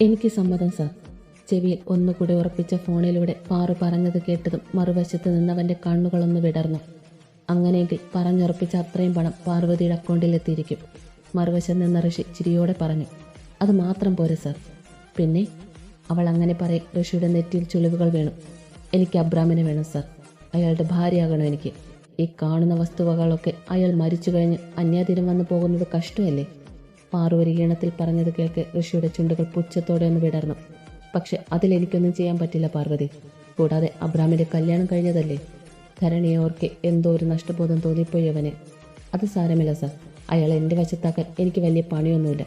എനിക്ക് സമ്മതം സാർ. ചെവിയിൽ ഒന്നുകൂടി ഉറപ്പിച്ച ഫോണിലൂടെ പാറു പറഞ്ഞത് കേട്ടതും മറുവശത്ത് നിന്നവന്റെ കണ്ണുകളൊന്ന് വിടർന്നു. അങ്ങനെയെങ്കിൽ പറഞ്ഞുറപ്പിച്ച അത്രയും പണം പാർവതിയുടെ അക്കൗണ്ടിലെത്തിയിരിക്കും മറുവശം നിന്ന ഋഷി ചിരിയോടെ പറഞ്ഞു അത് മാത്രം പോരെ സാർ. പിന്നെ? അവൾ അങ്ങനെ പറയും ഋഷിയുടെ നെറ്റിയിൽ ചുളിവുകൾ വേണം. എനിക്ക് അബ്രാമിനെ വേണം സാർ. അയാളുടെ ഭാര്യയാകണം എനിക്ക്. ഈ കാണുന്ന വസ്തുവകളൊക്കെ അയാൾ മരിച്ചു കഴിഞ്ഞ് അന്യാദിനം വന്നു പോകുന്നത് കഷ്ടമല്ലേ? പാറു ഒരു ഈണത്തിൽ പറഞ്ഞത് കേൾക്ക് ഋഷിയുടെ ചുണ്ടുകൾ പുച്ഛത്തോടെ ഒന്ന് വിടർന്നു. പക്ഷെ അതിലെനിക്കൊന്നും ചെയ്യാൻ പറ്റില്ല പാർവതി. കൂടാതെ അബ്രാമിന്റെ കല്യാണം കഴിഞ്ഞതല്ലേ? ധരണിയെ എന്തോ ഒരു നഷ്ടബോധം തോന്നിപ്പോയി അവന്. അത് സാരമില്ല സാർ. അയാൾ എന്റെ വശത്താക്കാൻ എനിക്ക് വലിയ പണിയൊന്നുമില്ല.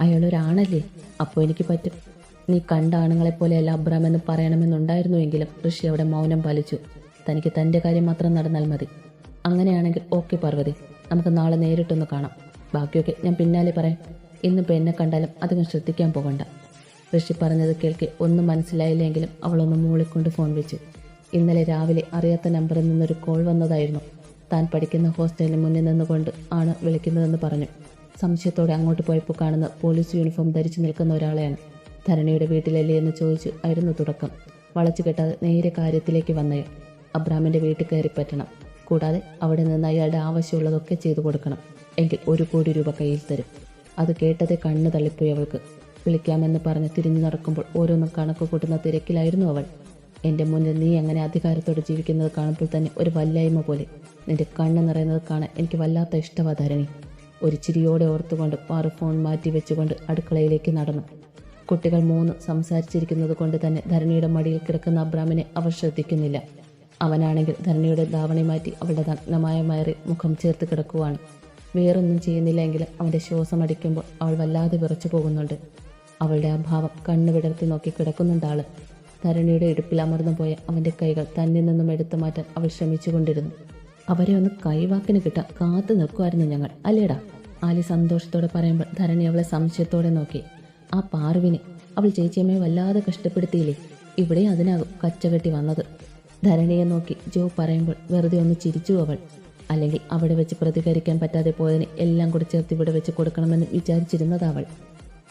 അയാളൊരാണല്ലേ അപ്പോൾ എനിക്ക് പറ്റും. നീ കണ്ട ആണുങ്ങളെ പോലെയല്ല അബ്രാം എന്ന് പറയണമെന്നുണ്ടായിരുന്നുവെങ്കിലും ഋഷി അവിടെ മൗനം പാലിച്ചു. തനിക്ക് തന്റെ കാര്യം മാത്രം നടന്നാൽ മതി. അങ്ങനെയാണെങ്കിൽ ഓക്കെ പാർവതി. നമുക്ക് നാളെ നേരിട്ടൊന്ന് കാണാം. ബാക്കിയൊക്കെ ഞാൻ പിന്നാലെ പറയാം. ഇന്നിപ്പോൾ എന്നെ കണ്ടാലും അധികം ശ്രദ്ധിക്കാൻ പോകണ്ട. ഋഷി പറഞ്ഞത് കേൾക്കെ ഒന്നും മനസ്സിലായില്ലെങ്കിലും അവളൊന്ന് മൂളിക്കൊണ്ട് ഫോൺ വെച്ചു. ഇന്നലെ രാവിലെ അറിയാത്ത നമ്പറിൽ നിന്നൊരു കോൾ വന്നതായിരുന്നു. താൻ പഠിക്കുന്ന ഹോസ്റ്റലിന് മുന്നിൽ നിന്നുകൊണ്ട് ആണ് വിളിക്കുന്നതെന്ന് പറഞ്ഞു. സംശയത്തോടെ അങ്ങോട്ട് പോയപ്പോൾ കാണുന്ന പോലീസ് യൂണിഫോം ധരിച്ചു നിൽക്കുന്ന ഒരാളെയാണ്. ധരണിയുടെ വീട്ടിലല്ലേ എന്ന് ചോദിച്ചു ആയിരുന്നു തുടക്കം. വളച്ചു കെട്ടാതെ നേരെ കാര്യത്തിലേക്ക് വന്നയാൾ. അബ്രാമിന്റെ വീട്ടിൽ കയറി പറ്റണം. കൂടാതെ അവിടെ നിന്ന് അയാളുടെ ആവശ്യമുള്ളതൊക്കെ ചെയ്തു കൊടുക്കണം. എങ്കിൽ ഒരു കോടി രൂപ കയ്യിൽ തരും. അത് കേട്ടതേ കണ്ണ് തള്ളിപ്പോയി അവൾക്ക്. വിളിക്കാമെന്ന് പറഞ്ഞ് തിരിഞ്ഞു നടക്കുമ്പോൾ ഓരോന്നും കണക്ക് കൂട്ടുന്ന തിരക്കിലായിരുന്നു അവൾ. എന്റെ മുന്നിൽ നീ അങ്ങനെ അധികാരത്തോടെ ജീവിക്കുന്നത് കാണുമ്പോൾ തന്നെ ഒരു വല്ലായ്മ പോലെ. നിന്റെ കണ്ണ് നിറയുന്നത് കാണാൻ എനിക്ക് വല്ലാത്ത ഇഷ്ടവാധാരണി ഒരു ചിരിയോടെ ഓർത്തുകൊണ്ട് പാറു ഫോൺ മാറ്റി വെച്ചുകൊണ്ട് അടുക്കളയിലേക്ക് നടന്നു. കുട്ടികൾ മൂന്ന് സംസാരിച്ചിരിക്കുന്നത് കൊണ്ട് തന്നെ ധരണിയുടെ മടിയിൽ കിടക്കുന്ന അബ്രാമിനെ അവർ ശ്രദ്ധിക്കുന്നില്ല. അവനാണെങ്കിൽ ധരണിയുടെ ധാവണി മാറ്റി അവളുടെ നഗ്നമായ മയറി മുഖം ചേർത്ത് കിടക്കുവാണ്. വേറൊന്നും ചെയ്യുന്നില്ലെങ്കിൽ അവന്റെ ശ്വാസം അടിക്കുമ്പോൾ അവൾ വല്ലാതെ വിറച്ചു പോകുന്നുണ്ട്. അവളുടെ ആ ഭാവം കണ്ണു വിടർത്തി നോക്കി കിടക്കുന്നുണ്ട് ആൾ. തരണിയുടെ ഇടുപ്പിൽ അമർന്നു പോയ അവന്റെ കൈകൾ തന്നിൽ നിന്നും എടുത്തു മാറ്റാൻ അവൾ ശ്രമിച്ചുകൊണ്ടിരുന്നു. അവരെ ഒന്ന് കൈവാക്കിന് കിട്ടാൻ കാത്തു നിൽക്കുമായിരുന്നു ഞങ്ങൾ അല്ലേടാ? ആലി സന്തോഷത്തോടെ പറയുമ്പോൾ ധരണി അവളെ സംശയത്തോടെ നോക്കി. ആ പാർവിനെ അവൾ ചേച്ചിയമ്മയെ വല്ലാതെ കഷ്ടപ്പെടുത്തിയില്ലേ? ഇവിടെ അതിനാകും കച്ചകെട്ടി വന്നത്. ധരണിയെ നോക്കി ജോ പറയുമ്പോൾ വെറുതെ ഒന്ന് ചിരിച്ചു അവൾ. അല്ലെങ്കിൽ അവിടെ വെച്ച് പ്രതികരിക്കാൻ പറ്റാതെ പോയതിന് എല്ലാം കൂടി ചേർത്ത് ഇവിടെ വെച്ച് കൊടുക്കണമെന്ന് വിചാരിച്ചിരുന്നത് അവൾ.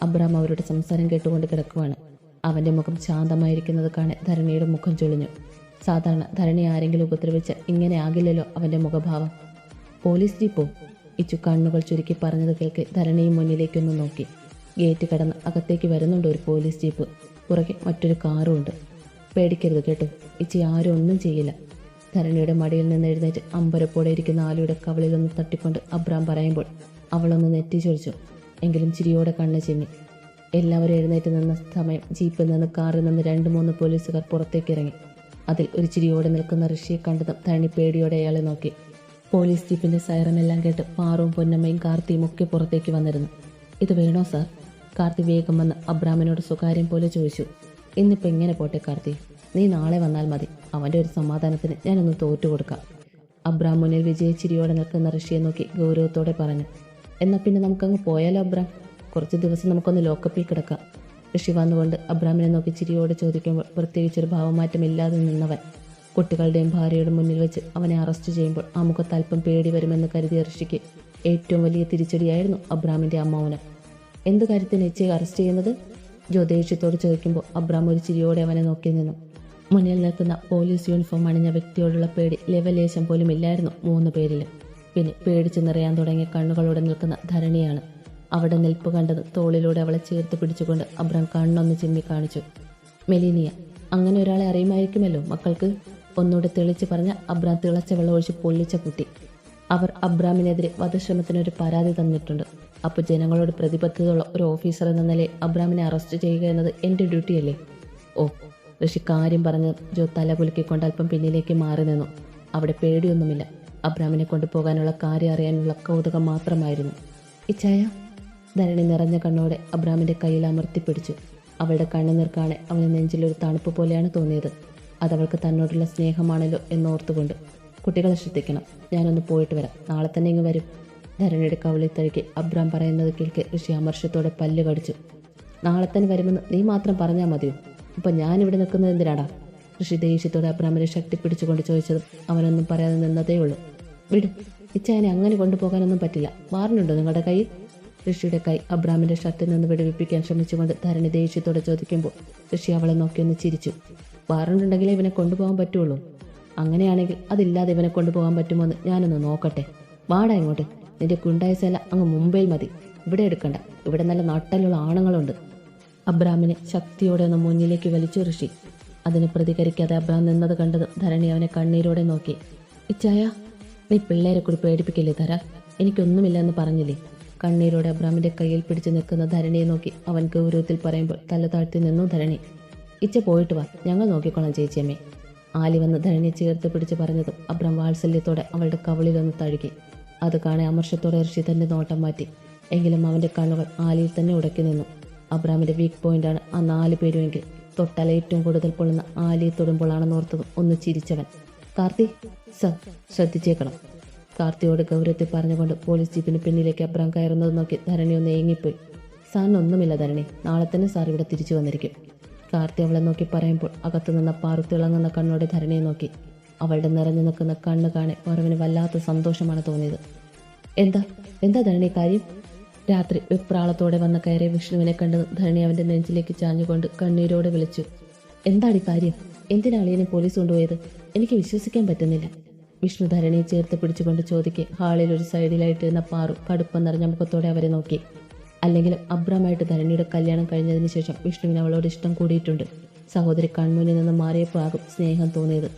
അബ്രാം അവരുടെ സംസാരം കേട്ടുകൊണ്ട് കിടക്കുവാണ്. അവന്റെ മുഖം ശാന്തമായിരിക്കുന്നത് കാണെ ധരണിയുടെ മുഖം ചൊളിഞ്ഞു. സാധാരണ ധരണി ആരെങ്കിലും ഉപദ്രവിച്ച ഇങ്ങനെ ആകില്ലല്ലോ അവന്റെ മുഖഭാവം. പോലീസ് ജീപ്പോ? ഇച്ചു കണ്ണുകൾ ചുരുക്കി പറഞ്ഞത് കേൾക്ക് ധരണിയും മുന്നിലേക്കൊന്ന് നോക്കി. ഗേറ്റ് കടന്ന് അകത്തേക്ക് വരുന്നുണ്ട് ഒരു പോലീസ് ജീപ്പ്. പുറകെ മറ്റൊരു കാറും ഉണ്ട് പേടിക്കരുത് കേട്ടോ. ഇച്ചി ആരും ഒന്നും ചെയ്യില്ല. ധരണിയുടെ മടിയിൽ നിന്ന് എഴുന്നേറ്റ് അമ്പരപ്പോടെ ഇരിക്കുന്ന ആലുടെ കവളിൽ ഒന്ന് തട്ടിക്കൊണ്ട് അബ്രാം പറയുമ്പോൾ അവളൊന്ന് നെറ്റി ചൊളിച്ചു എങ്കിലും ചിരിയോടെ കണ്ണ് ചിമ്മി. എല്ലാവരും എഴുന്നേറ്റ് നിന്ന സമയം ജീപ്പിൽ നിന്ന് കാറിൽ നിന്ന് രണ്ട് മൂന്ന് പോലീസുകാർ പുറത്തേക്ക് ഇറങ്ങി അതിൽ ഒരു ചിരിയോടെ നിൽക്കുന്ന ഋഷിയെ കണ്ടതും ധരണി പേടിയോടെ അയാളെ നോക്കി. പോലീസ് ജീപ്പിന്റെ സൈറനെല്ലാം കേട്ട് പാറും പൊന്നമ്മയും കാർത്തിയും ഒക്കെ പുറത്തേക്ക് വന്നിരുന്നു. ഇത് വേണോ സാർ? കാർത്തി വേഗം വന്ന് അബ്രാമിനോട് സ്വകാര്യം പോലെ ചോദിച്ചു. ഇന്നിപ്പോൾ എങ്ങനെ പോട്ടെ കാർത്തി? നീ നാളെ വന്നാൽ മതി. അവന്റെ ഒരു സമാധാനത്തിന് ഞാനൊന്ന് തോറ്റു കൊടുക്കാം. അബ്രാം മുന്നിൽ വിജയച്ചിരിയോടെ നിൽക്കുന്ന ഋഷിയെ നോക്കി ഗൗരവത്തോടെ പറഞ്ഞു എന്നാൽ പിന്നെ നമുക്കങ്ങ് പോയാലോ അബ്രാം? കുറച്ച് ദിവസം നമുക്കൊന്ന് ലോക്കപ്പിൽ കിടക്കാം. ഋഷി വന്നുകൊണ്ട് അബ്രാമിനെ നോക്കി ചിരിയോടെ ചോദിക്കുമ്പോൾ പ്രത്യേകിച്ചൊരു ഭാവമാറ്റമില്ലാതെ നിന്നവൻ കുട്ടികളുടെയും ഭാര്യയുടെ മുന്നിൽ വെച്ച് അവനെ അറസ്റ്റ് ചെയ്യുമ്പോൾ ആ മുഖത്ത് അല്പം പേടി വരുമെന്ന് കരുതിയ ഋഷിക്ക് ഏറ്റവും വലിയ തിരിച്ചടിയായിരുന്നു അബ്രാമിന്റെ അമ്മാവന് എന്ത് കാര്യത്തിന് എച്ചയെ അറസ്റ്റ് ചെയ്യുന്നത്? ജ്യോതിഷ്യത്തോട് ചോദിക്കുമ്പോൾ അബ്രാം ഒരു ചിരിയോടെ അവനെ നോക്കി നിന്നു. മുന്നിൽ നിൽക്കുന്ന പോലീസ് യൂണിഫോം അണിഞ്ഞ വ്യക്തിയോടുള്ള പേടി ലെവലേശം പോലും ഇല്ലായിരുന്നു മൂന്ന് പേരിലും. പിന്നെ പേടിച്ച് നിറയാൻ തുടങ്ങിയ കണ്ണുകളോടെ നിൽക്കുന്ന ധരണിയാണ്. അവിടെ നിൽപ്പ് കണ്ടത് തോളിലൂടെ അവളെ ചേർത്ത് പിടിച്ചുകൊണ്ട് അബ്രാം കണ്ണൊന്ന് ചിമ്മി കാണിച്ചു. മെലീനിയ അങ്ങനെ ഒരാളെ അറിയുമായിരിക്കുമല്ലോ മക്കൾക്ക്? ഒന്നുകൂടെ തെളിച്ച് പറഞ്ഞ അബ്രാം തിളച്ച വെള്ളം ഒഴിച്ച് പൊള്ളിച്ച കുട്ടി. അവർ അബ്രാമിനെതിരെ വധശ്രമത്തിനൊരു പരാതി തന്നിട്ടുണ്ട്. അപ്പോൾ ജനങ്ങളോട് പ്രതിബദ്ധതയുള്ള ഒരു ഓഫീസർ എന്ന നിലയിൽ അബ്രാമിനെ അറസ്റ്റ് ചെയ്യുക എന്നത് എന്റെ ഡ്യൂട്ടിയല്ലേ ഓ ഋഷി കാര്യം പറഞ്ഞ് ജോ തല കുലുക്കിക്കൊണ്ട് അല്പം പിന്നിലേക്ക് മാറി നിന്നു. അവിടെ പേടിയൊന്നുമില്ല. അബ്രാമിനെ കൊണ്ടുപോകാനുള്ള കാര്യം അറിയാനുള്ള കൗതുകം മാത്രമായിരുന്നു. ഇച്ചായ ധരണി നിറഞ്ഞ കണ്ണോടെ അബ്രാമിന്റെ കയ്യിൽ അമർത്തിപ്പിടിച്ചു അവളുടെ കണ്ണുനീർ കാണെ അവന് നെഞ്ചിലൊരു തണുപ്പ് പോലെയാണ് തോന്നിയത്. അതവൾക്ക് തന്നോടുള്ള സ്നേഹമാണല്ലോ എന്നോർത്തുകൊണ്ട് കുട്ടികളെ ശ്രദ്ധിക്കണം. ഞാനൊന്ന് പോയിട്ട് വരാം. നാളെ തന്നെ ഇങ്ങ് വരും. ധരണിയുടെ കവളിൽ തഴുകി അബ്രാം പറയുന്നത് കേൾക്ക് ഋഷി അമർഷത്തോടെ പല്ല് കടിച്ചു. നാളെ തന്നെ വരുമെന്ന് നീ മാത്രം പറഞ്ഞാൽ മതിയോ? ഇപ്പൊ ഞാനിവിടെ നിൽക്കുന്നത് എന്തിനാടാ? ഋഷി ദേഷ്യത്തോടെ ശക്തി പിടിച്ചുകൊണ്ട് ചോദിച്ചതും അവനൊന്നും പറയാതെ നിന്നതേ ഉള്ളൂ. വിട് ഇച്ചായനെ അങ്ങനെ കൊണ്ടുപോകാനൊന്നും പറ്റില്ല. വാറിനുണ്ടോ നിങ്ങളുടെ കയ്യിൽ ഋഷിയുടെ കൈ അബ്രാമിന്റെ ഷർട്ടിൽ നിന്ന് വിടുവിപ്പിക്കാൻ ശ്രമിച്ചുകൊണ്ട് ധരണി ദേഷ്യത്തോടെ ചോദിക്കുമ്പോൾ ഋഷി അവളെ നോക്കിയൊന്ന് ചിരിച്ചു. വാറണ്ടുണ്ടെങ്കിലേ ഇവനെ കൊണ്ടുപോകാൻ പറ്റുള്ളൂ. അങ്ങനെയാണെങ്കിൽ അതില്ലാതെ ഇവനെ കൊണ്ടുപോകാൻ പറ്റുമോ എന്ന് ഞാനൊന്ന് നോക്കട്ടെ. വാടാ ഇങ്ങോട്ട്. നിന്റെ കുണ്ടായ കുണ്ടായസല അങ്ങ് മുമ്പേ മതി. ഇവിടെ എടുക്കണ്ട. ഇവിടെ നല്ല നട്ടലുള്ള ആണുങ്ങളുണ്ട്. അബ്രാമിനെ ശക്തിയോടെ ഒന്ന് മുന്നിലേക്ക് വലിച്ചു ഋഷി. അതിന് പ്രതികരിക്കാതെ അബ്രാം നിന്നത് കണ്ടത് ധരണി അവനെ കണ്ണീരോടെ നോക്കി. ഇച്ചായ നീ പിള്ളേരെ കൂടി പേടിപ്പിക്കില്ലേ ധര? എനിക്കൊന്നുമില്ല എന്ന് പറഞ്ഞില്ലേ? കണ്ണീരോടെ അബ്രാമിന്റെ കയ്യിൽ പിടിച്ചു നിൽക്കുന്ന ധരണിയെ നോക്കി അവൻ ഗൗരവത്തിൽ പറയുമ്പോൾ തല താഴ്ത്തി നിന്നു ധരണി. ഇച്ച പോയിട്ട് വാ ഞങ്ങൾ നോക്കിക്കോളാം ചേച്ചിയമ്മേ. ആലി വന്ന് ധരണിയെ ചേർത്ത് പിടിച്ച് പറഞ്ഞതും അബ്രാം വാത്സല്യത്തോടെ അവളുടെ കവളിലൊന്ന് തഴുകി. അത് കാണെ അമർഷത്തോടെ ഋഷി തന്റെ നോട്ടം മാറ്റി. എങ്കിലും അവന്റെ കണ്ണുകൾ ആലിയിൽ തന്നെ ഉടക്കി നിന്നു. അബ്രാമിന്റെ വീക്ക് പോയിന്റാണ് ആ നാല് പേരുമെങ്കിൽ തൊട്ടാൽ ഏറ്റവും കൂടുതൽ പൊള്ളുന്ന ആലിയെ തൊടുമ്പോഴാണെന്ന് ഓർത്തതും ഒന്ന് ചിരിച്ചവൻ. കാർത്തി സർ ശ്രദ്ധിച്ചേക്കണം. കാർത്തിയോട് ഗൗരവത്തിൽ പറഞ്ഞുകൊണ്ട് പോലീസ് ജീപ്പിന് പിന്നിലേക്ക് അബ്രാം കയറുന്നത് നോക്കി ധരണി ഒന്ന് ഏങ്ങിപ്പോയി. സാറിനൊന്നുമില്ല ധരണി. നാളെ തന്നെ സാർ ഇവിടെ തിരിച്ചു വന്നിരിക്കും. കാർത്തി അവളെ നോക്കി പറയുമ്പോൾ അകത്തുനിന്ന പാറു തിളങ്ങുന്ന കണ്ണോടെ ധരണിയെ നോക്കി. അവളുടെ നിറഞ്ഞു നിൽക്കുന്ന കണ്ണ് കാണെ പറുവിന് വല്ലാത്ത സന്തോഷമാണ് തോന്നിയത്. എന്താ? എന്താ ധരണി കാര്യം? രാത്രി വെപ്രാളത്തോടെ വന്ന കയറിയ വിഷ്ണുവിനെ കണ്ടത് ധരണി അവന്റെ നെഞ്ചിലേക്ക് ചാഞ്ഞുകൊണ്ട് കണ്ണീരോടെ വിളിച്ചു. എന്താണ് കാര്യം? എന്തിനാ അളിയനെ പോലീസ് കൊണ്ടുപോയത്? എനിക്ക് വിശ്വസിക്കാൻ പറ്റുന്നില്ല. വിഷ്ണു ധരണിയെ ചേർത്ത് പിടിച്ചുകൊണ്ട് ചോദിക്കെ ഹാളിൽ ഒരു സൈഡിലായിട്ട് ഇരുന്ന പാറു കടുപ്പം നിറഞ്ഞ മുഖത്തോടെ അവരെ നോക്കി. അല്ലെങ്കിലും അബ്രമായിട്ട് ധരണിയുടെ കല്യാണം കഴിഞ്ഞതിന് ശേഷം വിഷ്ണുവിന് അവളോട് ഇഷ്ടം കൂടിയിട്ടുണ്ട്. സഹോദരി കൺമുന്നിൽ നിന്ന് മാറിയപ്പോൾ ആകും സ്നേഹം തോന്നിയത്.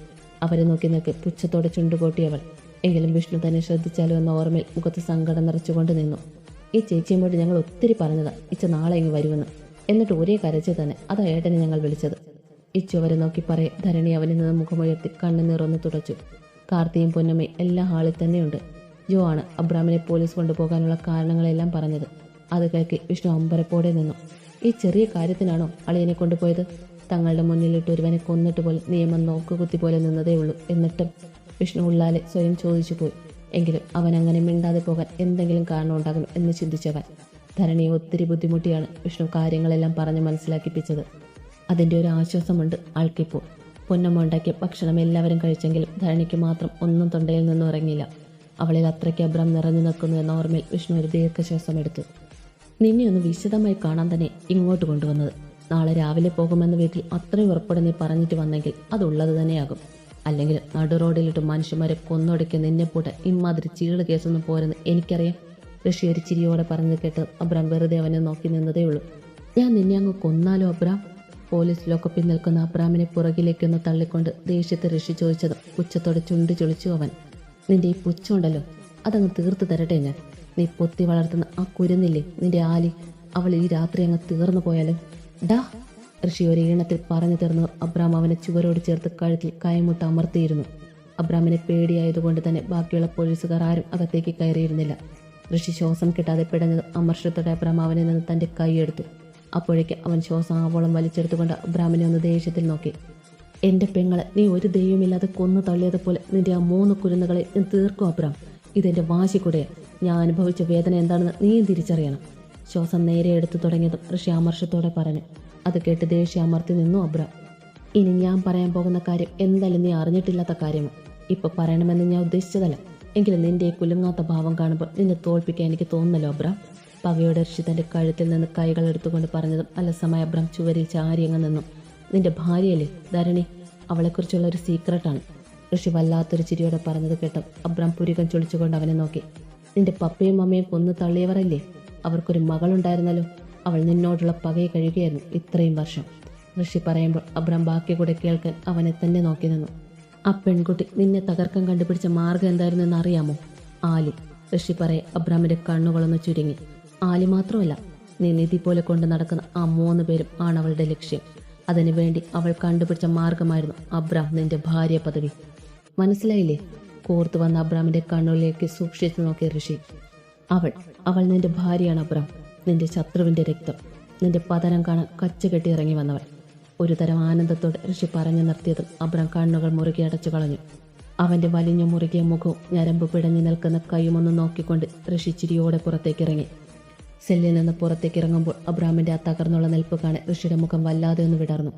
അവരെ നോക്കി നിൽക്കെ പുച്ഛത്തോടെ ചുണ്ടുകോട്ടിയവൾ. എങ്കിലും വിഷ്ണു തന്നെ ശ്രദ്ധിച്ചാലോ എന്ന ഓർമ്മയിൽ മുഖത്ത് സങ്കടം നിറച്ചുകൊണ്ട് നിന്നു. ഈ ചേച്ചിയുമ്പോട്ട് ഞങ്ങൾ ഒത്തിരി പറഞ്ഞതാ ഇച്ച നാളെ ഇങ്ങ് വരുമെന്ന്. എന്നിട്ട് ഒരേ കരച്ച് തന്നെ അതാ ഏട്ടനെ ഞങ്ങൾ വിളിച്ചത്. ഇച്ചു അവരെ നോക്കി പറയെ ധരണി അവനിൽ നിന്ന് മുഖമുയർത്തി കണ്ണുനീറൊന്ന് തുടച്ചു. കാർത്തിയും പൊന്നമ്മയും എല്ലാ ഹാളിൽ തന്നെയുണ്ട്. ജോ ആണ് അബ്രാമിനെ പോലീസ് കൊണ്ടുപോകാനുള്ള കാരണങ്ങളെല്ലാം പറഞ്ഞത്. അത് കേൾക്കി വിഷ്ണു അമ്പരപ്പോടെ നിന്നു. ഈ ചെറിയ കാര്യത്തിനാണോ അളിയനെ കൊണ്ടുപോയത്? തങ്ങളുടെ മുന്നിലിട്ട് ഒരുവനെ കൊന്നിട്ട് പോലെ നിയമം നോക്കുകുത്തി പോലെ നിന്നതേ ഉള്ളൂ എന്നിട്ടും വിഷ്ണു ഉള്ളാലെ സ്വയം ചോദിച്ചു പോയി എങ്കിലും അവൻ അങ്ങനെ മിണ്ടാതെ പോകാൻ എന്തെങ്കിലും കാരണം ഉണ്ടാകും എന്ന് ചിന്തിച്ചവൻ ധരണിയെ ഒത്തിരി ബുദ്ധിമുട്ടിയാണ് വിഷ്ണു കാര്യങ്ങളെല്ലാം പറഞ്ഞ് മനസ്സിലാക്കിപ്പിച്ചത്. അതിന്റെ ഒരു ആശ്വാസമുണ്ട് ആൾക്കിപ്പോൾ. പൊന്നമ്മ ഉണ്ടാക്കിയ ഭക്ഷണം എല്ലാവരും കഴിച്ചെങ്കിലും ധരണിക്ക് മാത്രം ഒന്നും തൊണ്ടയിൽ നിന്നും ഇറങ്ങിയില്ല. അവളിൽ അത്രയ്ക്ക് അബ്രം നിറഞ്ഞു നിൽക്കുന്നു എന്ന ഓർമ്മയിൽ വിഷ്ണു ഒരു ദീർഘശ്വാസം എടുത്തു. നിന്നെ ഒന്ന് വിശദമായി കാണാൻ തന്നെ ഇങ്ങോട്ട് കൊണ്ടുവന്നത്. നാളെ രാവിലെ പോകുമെന്ന വീട്ടിൽ അത്രയും ഉറപ്പോടെ നീ പറഞ്ഞിട്ട് വന്നെങ്കിൽ അതുള്ളത് തന്നെയാകും. അല്ലെങ്കിൽ നടു റോഡിലിട്ട് മനുഷ്യന്മാരെ കൊന്നൊടുക്കി നിന്നെ പൂട്ട ഇമാതിരി ചീൾ കേസൊന്നും പോരെന്ന് എനിക്കറിയാം. ഋഷി ഒരു ചിരിയോടെ പറഞ്ഞു കേട്ട് അബ്രാം വെറുതെ അവനെ നോക്കി നിന്നതേ ഉള്ളൂ. ഞാൻ നിന്നെ അങ്ങ് കൊന്നാലോ അബ്രാം? പോലീസ് ലോക്കപ്പിൽ നിൽക്കുന്ന അബ്രാമിനെ പുറകിലേക്കൊന്ന് തള്ളിക്കൊണ്ട് ദേഷ്യത്തെ ഋഷി ചോദിച്ചതും പുച്ഛത്തോടെ ചുണ്ടി ചൊളിച്ചു അവൻ. നിന്റെ ഈ പുച്ഛമുണ്ടല്ലോ അതങ്ങ് തീർത്തു തരട്ടെ ഞാൻ. നീ പൊത്തി വളർത്തുന്ന ആ കുരുന്നില്ലേ നിന്റെ ആലി അവൾ ഈ രാത്രി അങ്ങ് തീർന്നു പോയാലും? ഡാ ഋഷി ഒരു ഈണത്തിൽ പറഞ്ഞു തീർന്നു അബ്രാം അവനെ ചുവരോട് ചേർത്ത് കഴുത്തിൽ കൈമുട്ട് അമർത്തിയിരുന്നു. അബ്രാമിനെ പേടിയായതുകൊണ്ട് തന്നെ ബാക്കിയുള്ള പോലീസുകാർ ആരും അകത്തേക്ക് കയറിയിരുന്നില്ല. ഋഷി ശ്വാസം കിട്ടാതെ പിടഞ്ഞത് അമർഷത്തോടെ അബ്രാം അവനിൽ നിന്ന് തന്റെ കൈയെടുത്തു അപ്പോഴേക്ക് അവൻ ശ്വാസം ആവോളം വലിച്ചെടുത്തുകൊണ്ട് അബ്രാമിനെ ഒന്ന് ദേഷ്യത്തിൽ നോക്കി. എന്റെ പെങ്ങളെ നീ ഒരു ദൈവമില്ലാതെ കൊന്നു തള്ളിയതുപോലെ നിന്റെ ആ മൂന്ന് കുരുന്നുകളെ ഞാൻ തീർക്കും അബ്രാം. ഇതെന്റെ വാശിക്കൂടെയാ ഞാൻ അനുഭവിച്ച വേദന എന്താണെന്ന് നീയും തിരിച്ചറിയണം. ശ്വാസം നേരെ എടുത്തു തുടങ്ങിയതും ഋഷി അമർഷത്തോടെ പറഞ്ഞു. അത് കേട്ട് ദേഷ്യം അമർത്തി നിന്നു അബ്ര. ഇനി ഞാൻ പറയാൻ പോകുന്ന കാര്യം എന്തായാലും നീ അറിഞ്ഞിട്ടില്ലാത്ത കാര്യമാണ്. ഇപ്പൊ പറയണമെന്ന് ഞാൻ ഉദ്ദേശിച്ചതല്ല. എങ്കിലും നിന്റെ കുലുങ്ങാത്ത ഭാവം കാണുമ്പോൾ നിന്നെ തോൽപ്പിക്കാൻ എനിക്ക് തോന്നുന്നല്ലോ അബ്ര. പകയോടെ ഋഷി തന്റെ കഴുത്തിൽ നിന്ന് കൈകൾ എടുത്തുകൊണ്ട് പറഞ്ഞതും അലസമായ അബ്രം ചുവരിൽ ചാരിയങ്ങ് നിന്നു. നിന്റെ ഭാര്യയല്ലേ ധരണി? അവളെക്കുറിച്ചുള്ള ഒരു സീക്രട്ടാണ് ഋഷി വല്ലാത്തൊരു ചിരിയോടെ പറഞ്ഞത് കേട്ടോ അബ്രാം പുരികം ചൊളിച്ചുകൊണ്ട് അവനെ നോക്കി. നിന്റെ പപ്പയും അമ്മയും കൊന്നു തള്ളിയവരല്ലേ? അവർക്കൊരു മകളുണ്ടായിരുന്നല്ലോ. അവൾ നിന്നോടുള്ള പകയെ കഴിയുകയായിരുന്നു ഇത്രയും വർഷം. ഋഷി പറയുമ്പോൾ അബ്രാം ബാക്കി കൂടെ കേൾക്കാൻ അവനെ തന്നെ നോക്കി നിന്നു. ആ പെൺകുട്ടി നിന്നെ തകർക്കാൻ കണ്ടുപിടിച്ച മാർഗം എന്തായിരുന്നു എന്ന് അറിയാമോ? ആലി ഋഷി പറയെ അബ്രാമിന്റെ കണ്ണുകളൊന്ന് ചുരുങ്ങി. ആലി മാത്രമല്ല നീ നിധി പോലെ കൊണ്ട് നടക്കുന്ന ആ മൂന്ന് പേരും ആണ് അവളുടെ ലക്ഷ്യം. അതിനുവേണ്ടി അവൾ കണ്ടുപിടിച്ച മാർഗമായിരുന്നു അബ്രാം നിന്റെ ഭാര്യ പദവി. മനസ്സിലായില്ലേ? കോർത്തു വന്ന അബ്രാമിന്റെ കണ്ണുകളിലേക്ക് സൂക്ഷിച്ചു നോക്കിയ ഋഷി. അവൾ അവൾ നിന്റെ ഭാര്യയാണ് അബ്രാം. നിന്റെ ശത്രുവിന്റെ രക്തം നിന്റെ പതനം കാണാൻ കച്ചുകെട്ടി ഇറങ്ങി വന്നവൻ. ഒരു തരം ആനന്ദത്തോടെ ഋഷി പറഞ്ഞു നിർത്തിയതും അബ്രം കണ്ണുകൾ മുറുകെ അടച്ചു കളഞ്ഞു. അവന്റെ വലിഞ്ഞു മുറുകിയ മുഖവും ഞരമ്പ് പിടഞ്ഞു നിൽക്കുന്ന കൈയുമൊന്ന് നോക്കിക്കൊണ്ട് ഋഷി ചിരിയോടെ പുറത്തേക്കിറങ്ങി. സെല്ലിൽ നിന്ന് പുറത്തേക്ക് ഇറങ്ങുമ്പോൾ അബ്രാമിന്റെ ആ തകർന്നുള്ള നിൽപ്പ് കാണെ ഋഷിയുടെ മുഖം വല്ലാതെ ഒന്ന് വിടർന്നു.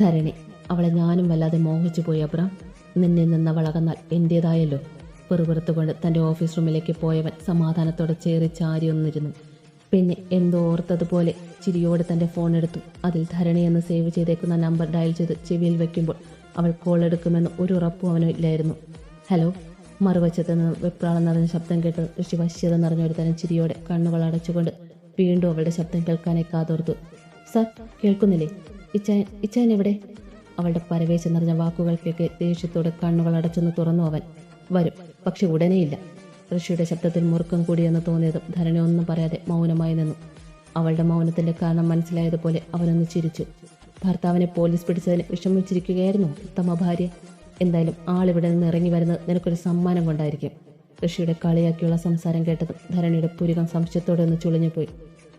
ധരണി അവളെ ഞാനും വല്ലാതെ മോഹിച്ചു പോയി അബ്രാം. നിന്നിൽ നിന്ന് വളകന്നാൽ എന്റേതായല്ലോ. പെറുപെറുത്തുകൊണ്ട് തന്റെ ഓഫീസ് റൂമിലേക്ക് പോയവൻ സമാധാനത്തോടെ ചേറി ചാരി ഒന്നിരുന്നു പിന്നെ എന്തോ ഓർത്തതുപോലെ ചിരിയോടെ തന്റെ ഫോൺ എടുത്തു. അതിൽ ധരണി എന്ന് സേവ് ചെയ്തേക്കുന്ന നമ്പർ ഡയൽ ചെയ്ത് ചെവിയിൽ വെക്കുമ്പോൾ അവൾ കോൾ എടുക്കുമെന്ന് ഒരു ഉറപ്പും അവനും ഇല്ലായിരുന്നു. ഹലോ മറുവശത്ത് നിന്ന് വെപ്രാളം നിറഞ്ഞ ശബ്ദം കേട്ട് ഋഷി വശ്യത നിറഞ്ഞൊരു തരം ചിരിയോടെ കണ്ണുകൾ അടച്ചുകൊണ്ട് വീണ്ടും അവളുടെ ശബ്ദം കേൾക്കാനേ കാതോർത്തു. സർ കേൾക്കുന്നില്ലേ? ഇച്ച ഇച്ചായൻ എവിടെ? അവളുടെ പരവേശം നിറഞ്ഞ വാക്കുകൾക്കൊക്കെ ദേഷ്യത്തോടെ കണ്ണുകൾ അടച്ചൊന്ന് തുറന്നു അവൻ. വരും. പക്ഷെ ഉടനെയില്ല ഋഷിയുടെ ശബ്ദത്തിൽ മുറുക്കം കൂടിയെന്ന് തോന്നിയതും ധരണി ഒന്നും പറയാതെ മൗനമായി നിന്നു അവളുടെ മൗനത്തിന്റെ കാരണം മനസ്സിലായതുപോലെ അവനൊന്ന് ചിരിച്ചു. ഭർത്താവിനെ പോലീസ് പിടിച്ചതിന് വിഷമിച്ചിരിക്കുകയായിരുന്നു ഉത്തമ ഭാര്യ. എന്തായാലും ആളിവിടെ നിന്ന് ഇറങ്ങി വരുന്നത് നിനക്കൊരു സമ്മാനം കൊണ്ടായിരിക്കും. ഋഷിയുടെ കളിയാക്കിയുള്ള സംസാരം കേട്ടതും ധരണിയുടെ പുരുകം സംശയത്തോടെ ഒന്ന് ചുളിഞ്ഞുപോയി.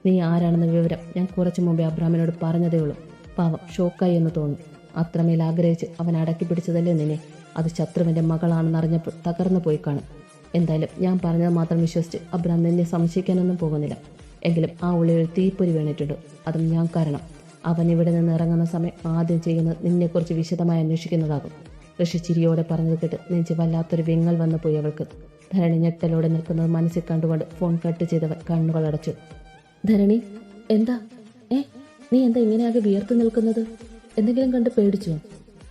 നീ ആരാണെന്ന വിവരം ഞാൻ കുറച്ചു മുമ്പേ അബ്രാമിനോട് പറഞ്ഞതേ ഉള്ളൂ. പാവം ഷോക്കായി എന്ന് തോന്നി അത്രമേൽ ആഗ്രഹിച്ച് അവൻ അടക്കി പിടിച്ചതല്ലേ നിന്നെ? അത് ശത്രുവിന്റെ മകളാണെന്നറിഞ്ഞപ്പോൾ തകർന്നു പോയി കാണും. എന്തായാലും ഞാൻ പറഞ്ഞത് മാത്രം വിശ്വസിച്ച് അബ്രാം നിന്നെ സംശയിക്കാനൊന്നും പോകുന്നില്ല. എങ്കിലും ആ ഉള്ളിൽ തീപ്പൊരി വീണിട്ടുണ്ട്. അതും ഞാൻ കാരണം. അവൻ ഇവിടെ നിന്ന് ഇറങ്ങുന്ന സമയം ആദ്യം ചെയ്യുന്നത് നിന്നെക്കുറിച്ച് വിശദമായി അന്വേഷിക്കുന്നതാകും. ഋഷി ചിരിയോടെ പറഞ്ഞത് കേട്ട് നെഞ്ച് വല്ലാത്തൊരു വിങ്ങൽ വന്നു പോയി അവൾക്ക്. ധരണി ഞെട്ടലോടെ നിൽക്കുന്നത് മനസ്സിൽ കണ്ടുകൊണ്ട് ഫോൺ കട്ട് ചെയ്തവൻ കണ്ണുകൾ അടച്ചു. ധരണി എന്താ? ഏ നീ എന്താ ഇങ്ങനെയാകെ വിയർത്ത് നിൽക്കുന്നത്? എന്തെങ്കിലും കണ്ട് പേടിച്ചോ?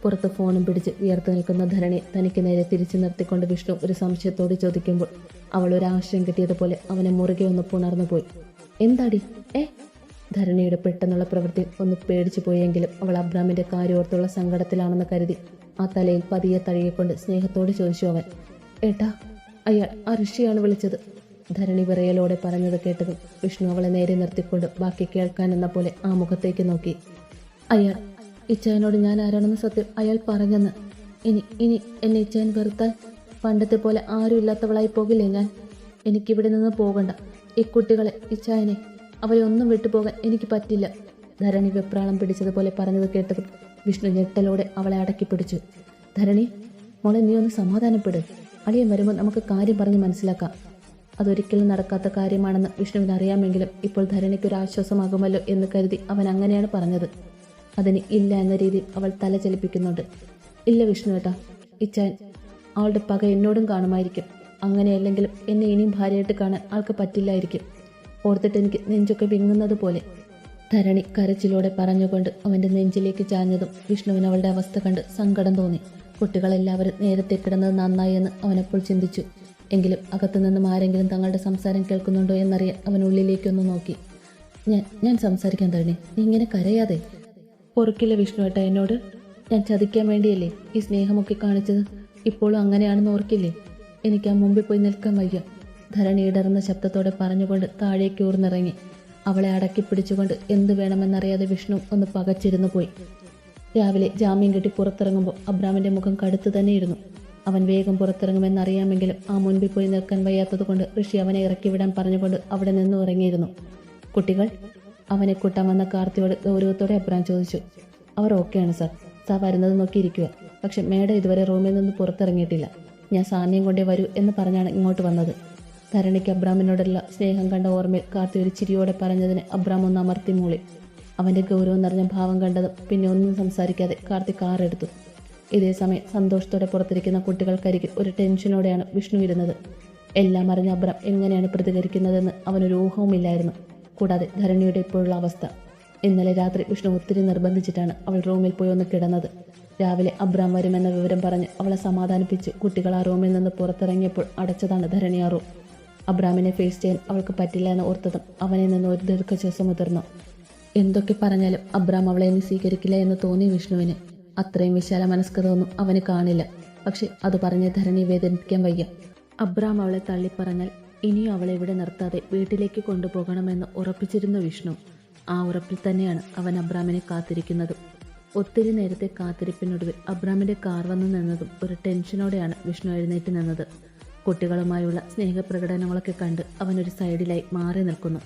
പുറത്ത് ഫോണും പിടിച്ച് വിയർത്തു നിൽക്കുന്ന ധരണി തനിക്ക് നേരെ തിരിച്ചു നിർത്തിക്കൊണ്ട് വിഷ്ണു ഒരു സംശയത്തോട് ചോദിക്കുമ്പോൾ അവൾ ഒരു ആശയം കിട്ടിയതുപോലെ അവനെ മുറുകെ ഒന്ന് പുണർന്നു പോയി. എന്താടി? ഏ? ധരണിയുടെ പെട്ടെന്നുള്ള പ്രവൃത്തി ഒന്ന് പേടിച്ചു പോയെങ്കിലും അവൾ അബ്രാമിന്റെ കാര്യോർത്തുള്ള സങ്കടത്തിലാണെന്ന് കരുതി ആ തലയിൽ പതിയെ തഴുകിക്കൊണ്ട് സ്നേഹത്തോട് ചോദിച്ചു അവൻ. ഏട്ടാ അയാൾ ആ ഋഷിയാണ് വിളിച്ചത്. ധരണി വിറയലോടെ പറഞ്ഞത് കേട്ടതും വിഷ്ണു അവളെ നേരെ നിർത്തിക്കൊണ്ട് ബാക്കി കേൾക്കാനെന്ന പോലെ ആ മുഖത്തേക്ക് നോക്കി. അയാൾ ഇച്ചായനോട് ഞാൻ ആരാണെന്ന് സത്യം അയാൾ പറഞ്ഞെന്ന്. ഇനി ഇനി എന്നെ ഇച്ചായൻ വെറുത്താൽ പണ്ടത്തെ പോലെ ആരും ഇല്ലാത്തവളായി പോകില്ലേ ഞാൻ? എനിക്കിവിടെ നിന്ന് പോകണ്ട. ഈ കുട്ടികളെ ഇച്ചായനെ അവരെ ഒന്നും വിട്ടുപോകാൻ എനിക്ക് പറ്റില്ല. ധരണി വെപ്രാളം പിടിച്ചതുപോലെ പറഞ്ഞത് കേട്ടതും വിഷ്ണു ഞെട്ടലോടെ അവളെ അടക്കി പിടിച്ചു. ധരണി മോളെ നീ ഒന്ന് സമാധാനപ്പെട്. അളിയൻ വരുമ്പോൾ നമുക്ക് കാര്യം പറഞ്ഞ് മനസ്സിലാക്കാം. അതൊരിക്കലും നടക്കാത്ത കാര്യമാണെന്ന് വിഷ്ണുവിന് അറിയാമെങ്കിലും ഇപ്പോൾ ധരണിക്ക് ഒരു ആശ്വാസമാകുമല്ലോ എന്ന് കരുതി അവൻ അങ്ങനെയാണ് പറഞ്ഞത്. അതിന് ഇല്ല എന്ന രീതിയിൽ അവൾ തല ചലിപ്പിക്കുന്നുണ്ട്. ഇല്ല വിഷ്ണു ഏട്ടാ ഇച്ചാൻ അവളുടെ പക എന്നോടും കാണുമായിരിക്കും. അങ്ങനെയല്ലെങ്കിലും എന്നെ ഇനിയും ഭാര്യയായിട്ട് കാണാൻ ആൾക്ക് പറ്റില്ലായിരിക്കും. ഓർത്തിട്ട് എനിക്ക് നെഞ്ചൊക്കെ വിങ്ങുന്നത് പോലെ. ധരണി കരച്ചിലൂടെ പറഞ്ഞുകൊണ്ട് അവന്റെ നെഞ്ചിലേക്ക് ചാഞ്ഞതും വിഷ്ണുവിന് അവളുടെ അവസ്ഥ കണ്ട് സങ്കടം തോന്നി. കുട്ടികളെല്ലാവരും നേരത്തെ കിടന്നത് നന്നായി എന്ന് അവനപ്പോൾ ചിന്തിച്ചു. എങ്കിലും അകത്തുനിന്നും ആരെങ്കിലും തങ്ങളുടെ സംസാരം കേൾക്കുന്നുണ്ടോ എന്നറിയാൻ അവൻ ഉള്ളിലേക്കൊന്ന് നോക്കി. ഞാൻ ഞാൻ സംസാരിക്കാൻ ധരണി നീ ഇങ്ങനെ കരയാതെ. പൊറുക്കില്ല വിഷ്ണു ഏട്ടാ എന്നോട്. ഞാൻ ചതിക്കാൻ വേണ്ടിയല്ലേ ഈ സ്നേഹമൊക്കെ കാണിച്ചത്? ഇപ്പോഴും അങ്ങനെയാണെന്ന് ഓർക്കില്ലേ? എനിക്ക് ആ മുമ്പിൽ പോയി നിൽക്കാൻ വയ്യ. ധരണി ഇടറുന്ന ശബ്ദത്തോടെ പറഞ്ഞുകൊണ്ട് താഴേക്ക് ഊർന്നിറങ്ങി. അവളെ അടക്കി പിടിച്ചുകൊണ്ട് എന്ത് വേണമെന്നറിയാതെ വിഷ്ണു ഒന്ന് പകച്ചിരുന്നു പോയി. രാവിലെ ജാമ്യം കെട്ടി പുറത്തിറങ്ങുമ്പോൾ അബ്രാമിന്റെ മുഖം കടുത്തു തന്നെയിരുന്നു. അവൻ വേഗം പുറത്തിറങ്ങുമെന്നറിയാമെങ്കിലും ആ മുൻപിൽ പോയി നിൽക്കാൻ വയ്യാത്തതുകൊണ്ട് ഋഷി അവനെ ഇറക്കി വിടാൻ പറഞ്ഞുകൊണ്ട് അവിടെ നിന്ന് ഇറങ്ങിയിരുന്നു കുട്ടികൾ അവനെ കൂട്ടാൻ വന്ന കാർത്തിയോട് ഗൗരവത്തോടെ അബ്രാം ചോദിച്ചു. അവർ ഓക്കെയാണ് സാർ. സാർ വരുന്നത് നോക്കിയിരിക്കുക പക്ഷെ മേഡം ഇതുവരെ റൂമിൽ നിന്ന് പുറത്തിറങ്ങിയിട്ടില്ല. ഞാൻ സാന്നിയം കൊണ്ടേ വരൂ എന്ന് പറഞ്ഞാണ് ഇങ്ങോട്ട് വന്നത്. തരണിക്ക് അബ്രാമിനോടുള്ള സ്നേഹം കണ്ട ഓർമ്മയിൽ കാർത്തി ഒരു ചിരിയോടെ പറഞ്ഞതിന് അബ്രാം ഒന്ന് അമർത്തി മൂളി. അവന്റെ ഗൗരവം നിറഞ്ഞ ഭാവം കണ്ടതും പിന്നെ ഒന്നും സംസാരിക്കാതെ കാർത്തി കാറെടുത്തു. ഇതേ സമയം സന്തോഷത്തോടെ പുറത്തിരിക്കുന്ന കുട്ടികൾക്കരികിൽ ഒരു ടെൻഷനോടെയാണ് വിഷ്ണു ഇരുന്നത്. എല്ലാം അറിഞ്ഞ അബ്രാം എങ്ങനെയാണ് പ്രതികരിക്കുന്നതെന്ന് അവനൊരു ഊഹവുമില്ലായിരുന്നു. കൂടാതെ ധരണിയുടെ ഇപ്പോഴുള്ള അവസ്ഥ. ഇന്നലെ രാത്രി വിഷ്ണു ഒത്തിരി നിർബന്ധിച്ചിട്ടാണ് അവൾ റൂമിൽ പോയി ഒന്ന് കിടന്നത്. രാവിലെ അബ്രാം വരുമെന്ന വിവരം പറഞ്ഞ് അവളെ സമാധാനിപ്പിച്ച് കുട്ടികൾ ആ റൂമിൽ നിന്ന് പുറത്തിറങ്ങിയപ്പോൾ അടച്ചതാണ് ധരണി ആ റൂം. അബ്രാമിനെ ഫേസ് ചെയ്യാൻ അവൾക്ക് പറ്റില്ല എന്ന് ഓർത്തതും അവനെ നിന്ന് ഒരു ദീർഘശ്വാസം മുതിർന്നു. എന്തൊക്കെ പറഞ്ഞാലും അബ്രാം അവളെ ഇനി സ്വീകരിക്കില്ല എന്ന് തോന്നി വിഷ്ണുവിന്. അത്രയും വിശാല മനസ്കതയൊന്നും അവന് കാണില്ല. പക്ഷെ അത് പറഞ്ഞ് ധരണി വേദനിപ്പിക്കാൻ വയ്യ. അബ്രാം അവളെ തള്ളിപ്പറഞ്ഞാൽ ഇനിയും അവളെ ഇവിടെ നിർത്താതെ വീട്ടിലേക്ക് കൊണ്ടുപോകണമെന്ന് ഉറപ്പിച്ചിരുന്ന വിഷ്ണു ആ ഉറപ്പിൽ തന്നെയാണ് അവൻ അബ്രാമിനെ കാത്തിരിക്കുന്നത്. ഒത്തിരി നേരത്തെ കാത്തിരിപ്പിനൊടുവിൽ അബ്രാമിന്റെ കാർ വന്നു നിന്നതും ഒരു ടെൻഷനോടെയാണ് വിഷ്ണു എഴുന്നേറ്റ് നിന്നത്. കുട്ടികളുമായുള്ള സ്നേഹപ്രകടനങ്ങളൊക്കെ കണ്ട് അവനൊരു സൈഡിലായി മാറി നിൽക്കുന്നു.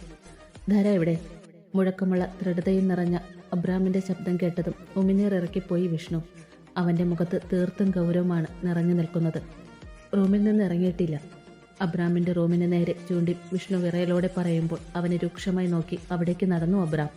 ധര എവിടെ? മുഴക്കമുള്ള ദൃഢതയും നിറഞ്ഞ അബ്രാമിന്റെ ശബ്ദം കേട്ടതും ഉമിനീർ ഇറക്കിപ്പോയി വിഷ്ണു. അവന്റെ മുഖത്ത് തീർത്തും ഗൗരവമാണ് നിറഞ്ഞു നിൽക്കുന്നത്. റൂമിൽ നിന്ന് ഇറങ്ങിയിട്ടില്ല. അബ്രാമിന്റെ റൂമിന് നേരെ ചൂണ്ടി വിഷ്ണു വിറയലോടെ പറയുമ്പോൾ അവനെ രൂക്ഷമായി നോക്കി അവിടേക്ക് നടന്നു അബ്രാം.